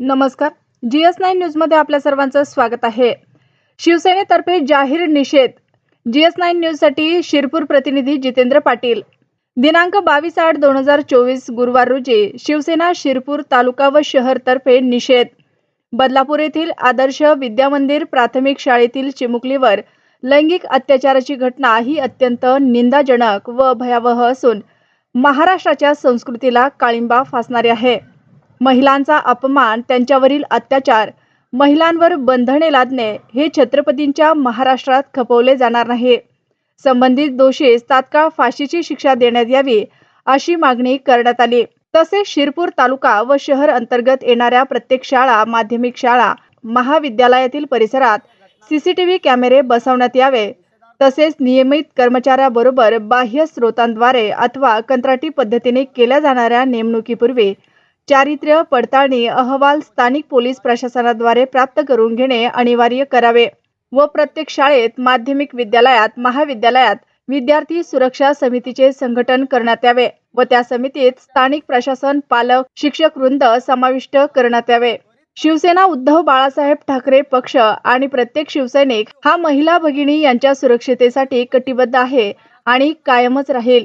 नमस्कार. G S nine न्यूजमध्ये आपल्या सर्वांचं स्वागत आहे. शिवसेनेतर्फे जाहीर निषेध. जी एस नाईन न्यूजसाठी शिरपूर प्रतिनिधी जितेंद्र पाटील. दिनांक बावीस आठ दोन हजार चोवीस गुरुवार रोजी शिवसेना शिरपूर तालुका व शहरतर्फे निषेध. बदलापूर येथील आदर्श विद्यामंदिर प्राथमिक शाळेतील चिमुकलीवर लैंगिक अत्याचाराची घटना ही अत्यंत निंदाजनक व भयावह असून महाराष्ट्राच्या संस्कृतीला काळिंबा फासणारी आहे. महिलांचा अपमान त्यांच्यावरील अत्याचार महिलांवर बंधने लादणे हे छत्रपतींच्या महाराष्ट्रात खपवले जाणार नाही. संबंधित दोषीस तात्काळ फाशीची शिक्षा देण्यात यावी अशी मागणी करण्यात आली. तसेच शिरपूर तालुका व शहर अंतर्गत येणाऱ्या प्रत्येक शाळा माध्यमिक शाळा महाविद्यालयातील परिसरात सीसीटीव्ही कॅमेरे बसवण्यात यावे. तसेच नियमित कर्मचाऱ्याबरोबर बाह्य स्रोतांद्वारे अथवा कंत्राटी पद्धतीने केल्या जाणाऱ्या नेमणुकीपूर्वी चारित्र्य पडताळणी अहवाल स्थानिक पोलीस प्रशासनाद्वारे प्राप्त करून घेणे अनिवार्य करावे व प्रत्येक शाळेत माध्यमिक विद्यालयात महाविद्यालयात विद्यार्थी सुरक्षा समितीचे संघटन करण्यात यावे व त्या समितीत स्थानिक प्रशासन पालक शिक्षक वृंद समाविष्ट करण्यात यावे. शिवसेना उद्धव बाळासाहेब ठाकरे पक्ष आणि प्रत्येक शिवसैनिक हा महिला भगिनी यांच्या सुरक्षितेसाठी कटिबद्ध आहे आणि कायमच राहील.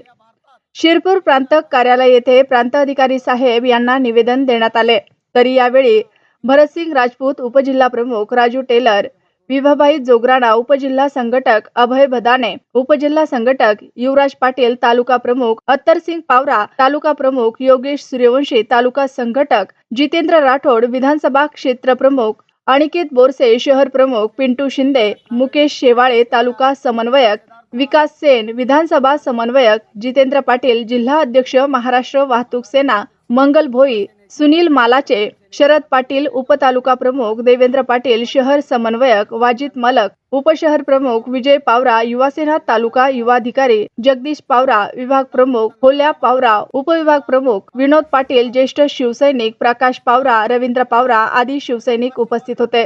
शिरपूर प्रांत कार्यालय येथे प्रांत अधिकारी साहेब यांना निवेदन देण्यात आले. तरी यावेळी भरतसिंग राजपूत उपजिल्हा प्रमुख राजू टेलर विभाबाई जोगराणा उपजिल्हा संघटक अभय भदाने उपजिल्हा संघटक युवराज पाटील तालुका प्रमुख अत्तरसिंग पावरा तालुका प्रमुख योगेश सूर्यवंशी तालुका संघटक जितेंद्र राठोड विधानसभा क्षेत्र प्रमुख अनिकेत बोरसे शहर प्रमुख पिंटू शिंदे मुकेश शेवाळे तालुका समन्वयक विकास सेन विधानसभा समन्वयक जितेंद्र पाटील जिल्हा अध्यक्ष महाराष्ट्र वाहतूक सेना मंगल भोई सुनील मालाचे शरद पाटील उपतालुका प्रमुख देवेंद्र पाटील शहर समन्वयक वाजित मलक उपशहर प्रमुख विजय पावरा युवासेना तालुका युवाधिकारी जगदीश पावरा विभाग प्रमुख होल्या पावरा उपविभाग प्रमुख विनोद पाटील ज्येष्ठ शिवसैनिक प्रकाश पावरा रवींद्र पावरा आदी शिवसैनिक उपस्थित होते.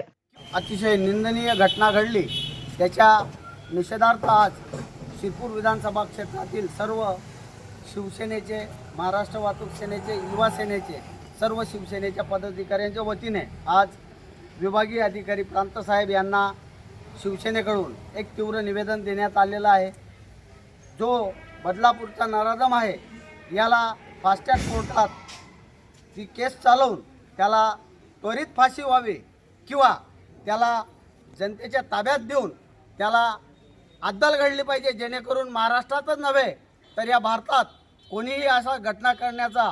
अतिशय निंदनीय घटना घडली. त्याच्या निषेधार्थ आज शिरपूर विधानसभा क्षेत्रातील सर्व शिवसेनेचे महाराष्ट्र वाहतूक सेनेचे युवा सेनेचे सर्व शिवसेनेच्या पदाधिकाऱ्यांच्या वतीने आज विभागीय अधिकारी प्रांतसाहेब यांना शिवसेनेकडून एक तीव्र निवेदन देण्यात आलेलं आहे. जो बदलापूरचा नराधम आहे याला फास्टॅग कोर्टात ती केस चालवून त्याला त्वरित फाशी व्हावी किंवा त्याला जनतेच्या ताब्यात देऊन त्याला अद्दल घडली पाहिजे जेणेकरून महाराष्ट्रातच नव्हे तर या भारतात कोणीही असा घटना करण्याचा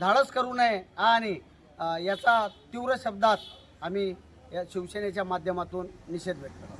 धाडस करू नये आणि याचा तीव्र शब्दात आम्ही या शिवसेनेच्या माध्यमातून निषेध व्यक्त करतो.